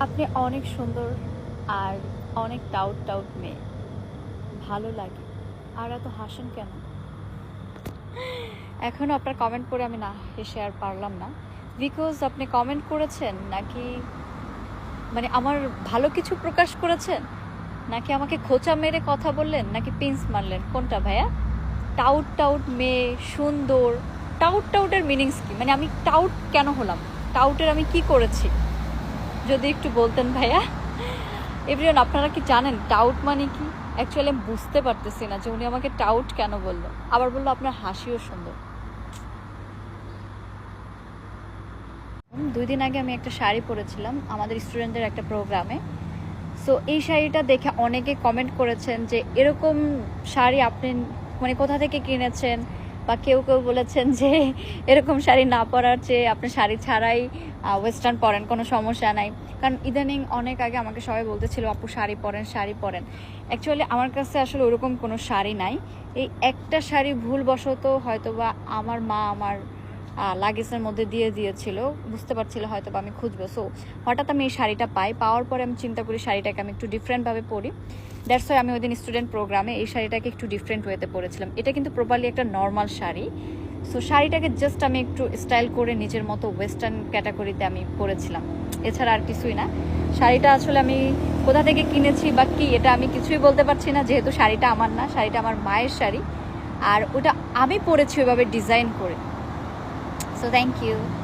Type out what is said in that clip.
আপনি অনেক সুন্দর আর অনেক টাউট টাউট মেয়ে। ভালো লাগে। আর এত হাসেন কেন? এখনও আপনার কমেন্ট করে আমি না হেসে আর পারলাম না। বিকজ আপনি কমেন্ট করেছেন নাকি মানে আমার ভালো কিছু প্রকাশ করেছেন? নাকি আমাকে খোঁচা মেরে কথা বললেন? নাকি পিন্স মারলেন? কোনটা ভাইয়া? টাউট টাউট মেয়ে, সুন্দর। টাউট টাউটের মিনিংস কি? মানে আমি টাউট কেন হলাম? টাউটের আমি কি করেছি? যদি একটু বলতেন ভাইয়া। এভরিওয়ান, আপনারা কি জানেন টাউট মানে কি? অ্যাকচুয়ালি আমি বুঝতে পারতেছি না যে উনি আমাকে টাউট কেন বলল। আবার বলল আপনার হাসিও সুন্দর। দুই দিন আগে আমি একটা শাড়ি পরেছিলাম আমাদের স্টুডেন্টদের একটা প্রোগ্রামে। সো এই শাড়িটা দেখে অনেকে কমেন্ট করেছেন যে এরকম শাড়ি আপনি মানে কোথা থেকে কিনেছেন? বা কেউ কেউ বলেছেন যে এরকম শাড়ি না পরার চেয়ে আপনি শাড়ি ছাড়াই ওয়েস্টার্ন পরেন, কোনো সমস্যা নাই। কারণ ইদানিং অনেক আগে আমাকে সবাই বলতেছিল, আপু, শাড়ি পরেন শাড়ি পরেন। অ্যাকচুয়ালি আমার কাছে আসলে ওরকম কোনো শাড়ি নাই। এই একটা শাড়ি ভুলবশত হয়তো বা আমার মা আমার লাগেজের মধ্যে দিয়ে দিয়েছিল। বুঝতে পারছিল হয়তো আমি খুঁজবো। সো হঠাৎ আমি এই শাড়িটা পাই। পাওয়ার পরে আমি চিন্তা করি শাড়িটাকে আমি একটু ডিফারেন্টভাবে পরি। দ্যাটস ওয়াই আমি ওই দিন স্টুডেন্ট প্রোগ্রামে এই শাড়িটাকে একটু ডিফারেন্ট ওয়েতে পরেছিলাম। এটা কিন্তু প্রপারলি একটা নর্মাল শাড়ি। সো শাড়িটাকে জাস্ট আমি একটু স্টাইল করে নিজের মতো ওয়েস্টার্ন ক্যাটাগরিতে আমি পরেছিলাম। এছাড়া আর কিছুই না। শাড়িটা আসলে আমি কোথা থেকে কিনেছি বা কি, এটা আমি কিছুই বলতে পারছি না। যেহেতু শাড়িটা আমার না, শাড়িটা আমার মায়ের শাড়ি। আর ওটা আমি পরেছি ওইভাবে ডিজাইন করে। So thank you.